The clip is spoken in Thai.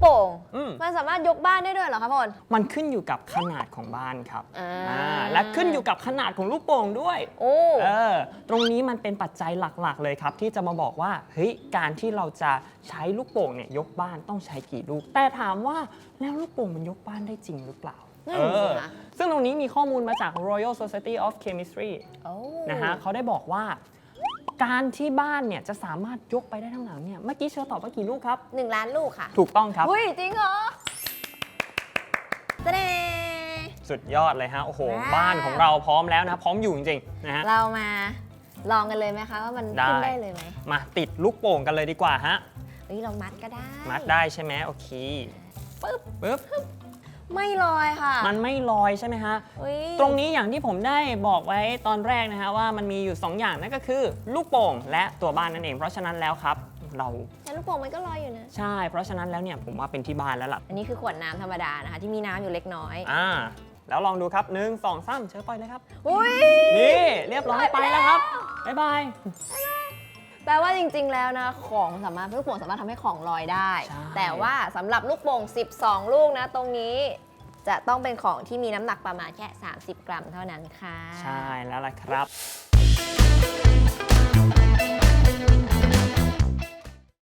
โป่ง อืม มันสามารถยกบ้านได้ด้วยเหรอคะพล มันขึ้นอยู่กับขนาดของบ้านครับอ่า อ่าและขึ้นอยู่กับขนาดของลูกโป่งด้วย โอ้ เออ ตรงนี้มันเป็นปัจจัยหลักๆ เลยครับ ที่จะมาบอกว่า เฮ้ย การที่เราจะใช้ลูกโป่งเนี่ยยกบ้านต้องใช้กี่ลูก แต่ถามว่าแล้วลูกโป่งมันยกบ้านได้จริงหรือเปล่านั่นเอสิอคะ ซึ่งตรงนี้มีข้อมูลมาจาก Royal Society of Chemistry โอ้ นะฮะเขาได้บอกว่า การที่บ้านเนี่ยจะสามารถยกไปได้ทั้งหลังเนี่ยเมื่อกี้เชอร์ตอบว่ากี่ลูกครับหนึ่งล้านลูกค่ะถูกต้องครับ อุ้ยจริงเหรอเตเดสุดยอดเลยฮะโอ้โหว้าวบ้านของเราพร้อมแล้วนะพร้อมอยู่จริงๆนะฮะ เรามาลองกันเลยไหมคะว่ามันได้ ขึ้นได้เลยไหมมาติดลูกโป่งกันเลยดีกว่าฮะเฮ้ยเรามัดก็ได้มัดได้ใช่ไหมโอเคปึ๊บปึ๊บ ไม่ลอยค่ะ มันไม่ลอยใช่ไหมฮะ อุ๊ยตรงนี้อย่างที่ผมได้บอกไว้ตอนแรกนะฮะว่ามันมีอยู่ 2 อย่างนั่นก็คือ ลูกโป่งและตัวบ้านนั่นเอง เพราะฉะนั้นแล้วครับ เราแต่ลูกโป่งมันก็ลอยอยู่นะ ใช่ เพราะฉะนั้นแล้วเนี่ยผมว่าเป็นที่บ้านแล้วล่ะอันนี้คือขวดน้ำธรรมดานะคะ ที่มีน้ำอยู่เล็กน้อย อ่าแล้วลองดูครับหนึ่งสองสามเชิญปล่อยเลยครับ อุ้ย นี่เรียบร้อยลอยไปไปแล้วครับแล้วบ๊ายบาย แปลว่าจริง ๆ แล้วนะ ของสามารถลูกโป่งสามารถทำให้ของลอยได้ ใช่ แต่ว่าสำหรับลูกโป่ง 12 ลูกนะ ตรงนี้จะต้องเป็นของที่มีน้ำหนักประมาณแค่ 30 กรัมเท่านั้นค่ะ ใช่แล้วล่ะครับ